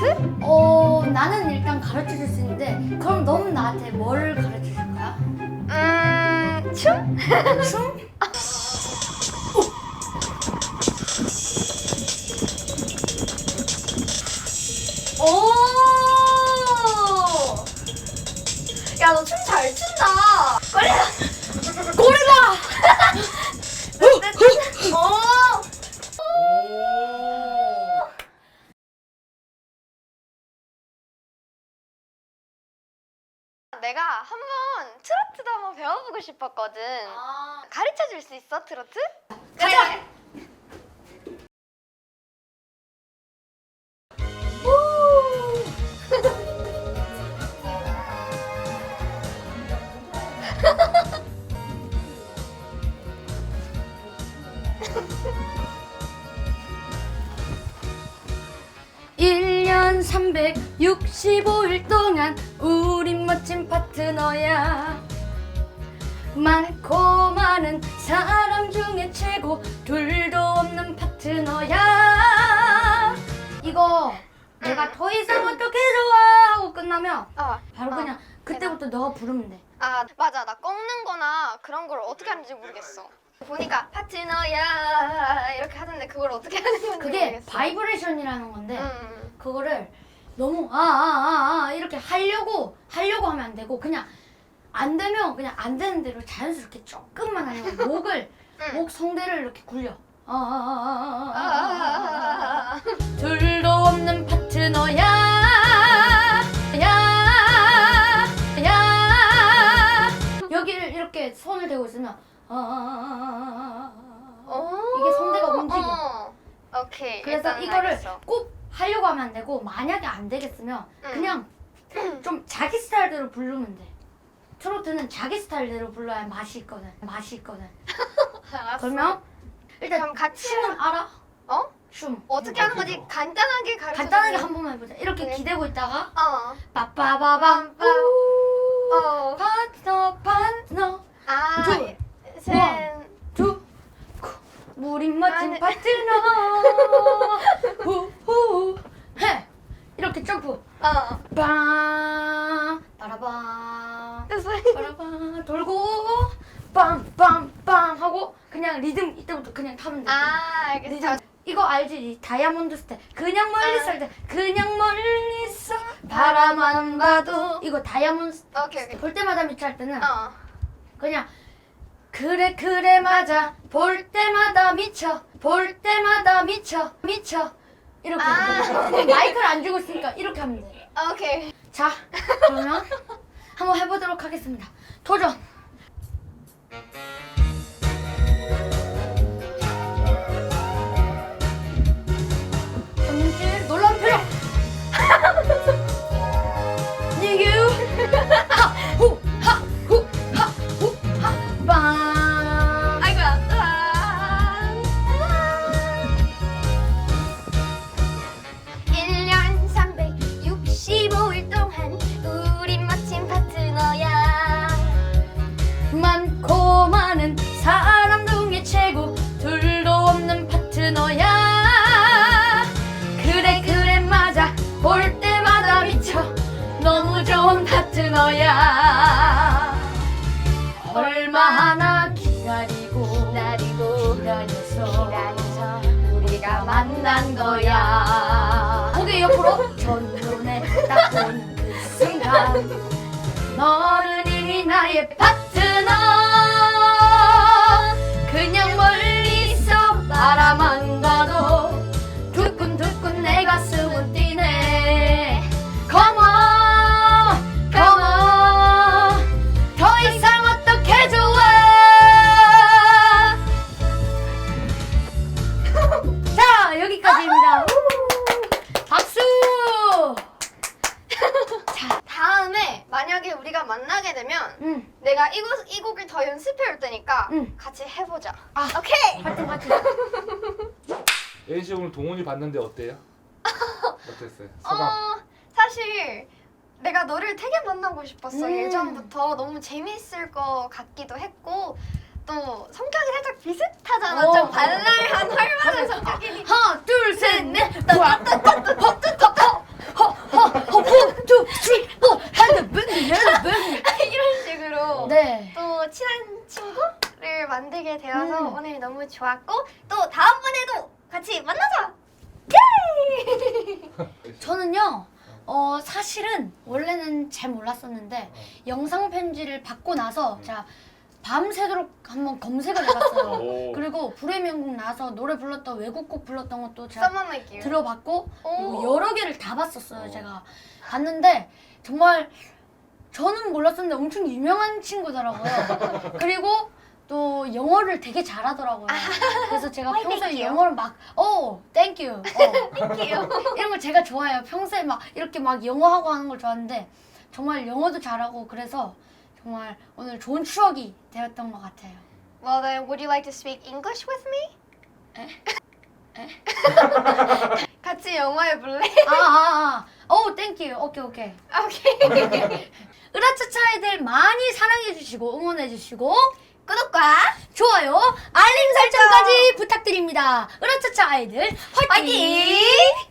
트로트? 어 나는 일단 가르쳐 줄 수 있는데 그럼 넌 나한테 뭘 가르쳐 줄 거야? 음, 춤? 춤? 오! 야, 너 춤 잘 춘다. 꼬리다. 고리라! 어. 내가 한번 트로트도 한번 배워보고 싶었거든. 가르쳐 줄 수 있어, 트로트? 가자! 일 년 365일 동안 우린 멋진 파트너야. 많고 많은 사람 중에 최고 둘도 없는 파트너야. 이거 내가 더 이상 어떻게 좋아? 하고 끝나면 어. 바로 어. 그냥 그때부터 너가 부르면 돼. 아 맞아. 나 꺾는 거나 그런 걸 어떻게 하는지 모르겠어. 보니까 파트너야. 이렇게 하던데 그걸 어떻게 하는 건지 그게 모르겠어. 바이브레이션이라는 건데 음. 그거를 너무 아아 아 이렇게 하려고 하려고 하면 안 되고 그냥 안 되면 그냥 안 되는 대로 자연스럽게 조금만 하면 목을 응. 목 성대를 이렇게 굴려 아, 아, 아, 아, 아, 아, 아, 아, 아. 아. 둘도 없는 파트너야 야, 야. 여기를 이렇게 손을 대고 있으면 아, 아, 아, 아, 아, 아. 오. 이게 성대가 움직여. 어. 오케이 그래서 일단 이거를 알겠어. 꼭 하려고 하면 안 되고 만약에 안 되겠으면 응. 그냥 좀 자기 스타일대로 부르면 돼 트로트는 자기 스타일대로 불러야 맛이 있거든 맛이 있거든 알았어. 그러면 일단 그럼 같이 춤은 알아? 어? 춤 어떻게 하는 거지? 간단하게 가르쳐 간단하게? 한 번만 해보자 이렇게 그래. 기대고 있다가 어. 빠빠바밤 빠 어. 파트너 파트너 아. 둘, 셋. 두 구. 우린 멋진. 파트너 해 이렇게 점프 어. 빵 빠라밤 됐어. 빠라밤 돌고 빵빵빵 하고 그냥 리듬 이때부터 그냥 타면 돼. 아 알겠어. 리듬 이거 알지? 이 다이아몬드 스텝 그냥 멀리서 아. 할때 그냥 멀리서 바라만 봐도 이거 다이아몬드 스텝 오케이 오케이. 볼 때마다 미쳐 할 때는 어. 그냥 그래 그래 맞아 볼 때마다 미쳐 볼 때마다 미쳐 미쳐 이렇게 아. 마이크를 안 주고 있으니까 이렇게 하면 돼. 오케이. 자, 그러면 한번 해보도록 하겠습니다. 도전! 너야 얼마나 기다리고 기다리고 기다려서 기다려서 우리가 만난 거야. 고개 옆으로? 첫눈에 딱 보는 그 순간. 너는 이미 나의 파 만약에 우리가 만나게 되면 응. 내가 이, 곡, 이 곡을 더 연습해 올 테니까 응. 같이 해보자. 아. 오케이. 파이팅 파이팅 예인 씨 오늘 동훈이 봤는데 어때요? 어땠어요? 소감? 어 사실 내가 너를 되게 만나고 싶었어 음. 예전부터 너무 재밌을 것 같기도 했고 또 성격이 살짝 비슷하잖아 어. 좀 발랄한 활발한 성격이니 하나 둘셋넷 그래서 오늘 너무 좋았고 또 다음번에도 같이 만나자. 저는요. 어 사실은 원래는 잘 몰랐었는데 어. 영상 편지를 받고 나서 음. 제가 밤새도록 한번 검색을 해봤어요. 오. 그리고 불의 명곡 나서 노래 불렀던 외국곡 불렀던 것도 제가. 들어봤고 오. 여러 개를 다 봤었어요. 어. 제가 봤는데 정말 저는 몰랐었는데 엄청 유명한 친구더라고요. 그리고 또 영어를 되게 잘하더라고요. 그래서 제가 Why, 평소에 thank you. 영어를 막, 어, 땡큐, 어, Thank you. 이런 걸 제가 좋아해요. 평소에 막 이렇게 막 영어하고 하는 걸 좋아하는데 정말 영어도 잘하고 그래서 정말 오늘 좋은 추억이 되었던 것 같아요. Well then, would you like to speak English with me? 같이 영어 해볼래? 아, 아, 아, 오, 땡큐, 오케이, 오케이. 오케이. 으라차차 아이들 많이 사랑해주시고 응원해주시고 구독과 좋아요, 알림 설정까지 부탁드립니다. 으라차차 아이들 화이팅! 화이팅!